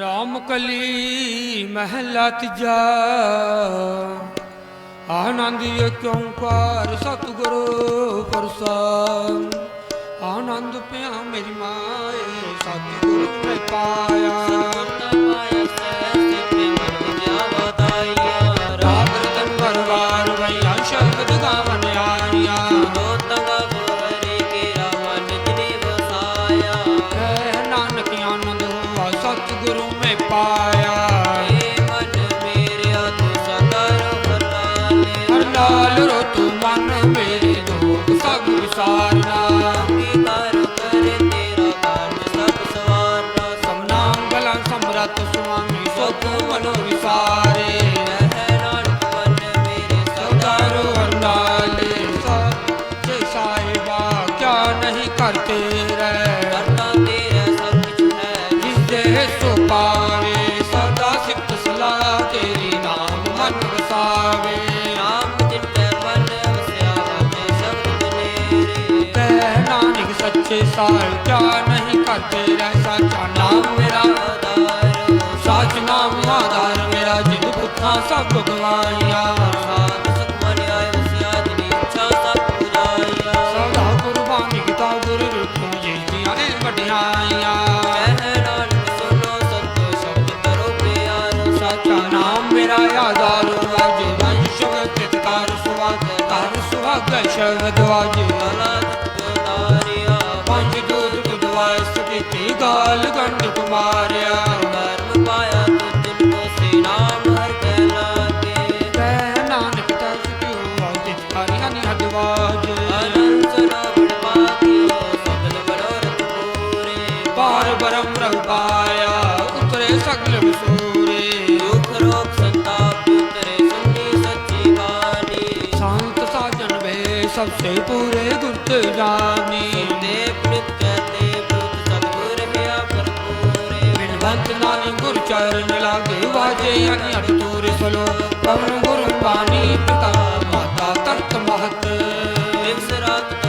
ਰਾਮ ਕਲੀ ਮਹਿਲਾ ਤੀਜਾ। ਆਨੰਦ ਏਕ ਓੰਕਾਰ ਸਤਿਗੁਰੂ ਪ੍ਰਸਾਦ। ਆਨੰਦ ਪਿਆ ਮੇਰੀ ਮਾਏ, ਸਤਿਗੁਰੂ ਮੈਂ ਸੁਆਮੀ ਸੁਖ ਮਨ ਵਿਸਾਰੇ ਸੱਚੇ ਸਾਹਿਬ ਕਿਆ ਨਹੀਂ ਕਰਤੇ ਰਹਿ ਸਾਚਾ ਨਾਮ ਮੇਰਾ ਸਾਚ ਨਾਮ ਆਧਾਰ ਮੇਰਾ ਜਿਨ ਪੁੱਠਾ ਸਭ ਗਵਾਈਆ ਸਦਾ ਕੁਰਬਾਨੀ ਕੀਤਾ ਗੁਰੂ ਰੂਪੋਂ ਜੀ ਦੀਆਂ ਇਹ ਵਡਿਆਈਆਂ। ਸਾਚਾ ਨਾਮ ਮੇਰਾ ਆਧਾਰ ਵਾਜ ਵੰਸ਼ ਕਰ ਸ਼ਬਦ ਵਾਜ ਬਰਮ ਰਹੁ ਪਾਇਆ। ਉਤਰੇ ਸਗਲ ਵਿਸੂਰੇ ਸੰਤ ਸਾਜਨ ਵੇ ਸਭ ਸੇ ਪੂਰੇ ਗੁਰਤ ਜਾਨੀ ਬਿਨਵੰਤ ਨਾਨਕ ਗੁਰ ਚਰਨ ਲਾਗੇ, ਵਾਜੇ ਅਨਿ ਅਟ ਤੂਰ ਸਲੋ। ਪਵਨ ਗੁਰੂ ਬਾਣੀ ਪਿਤਾ, ਮਾਤਾ ਤਤ ਮਹਤ। ਚੰਗਿਆਈਆਂ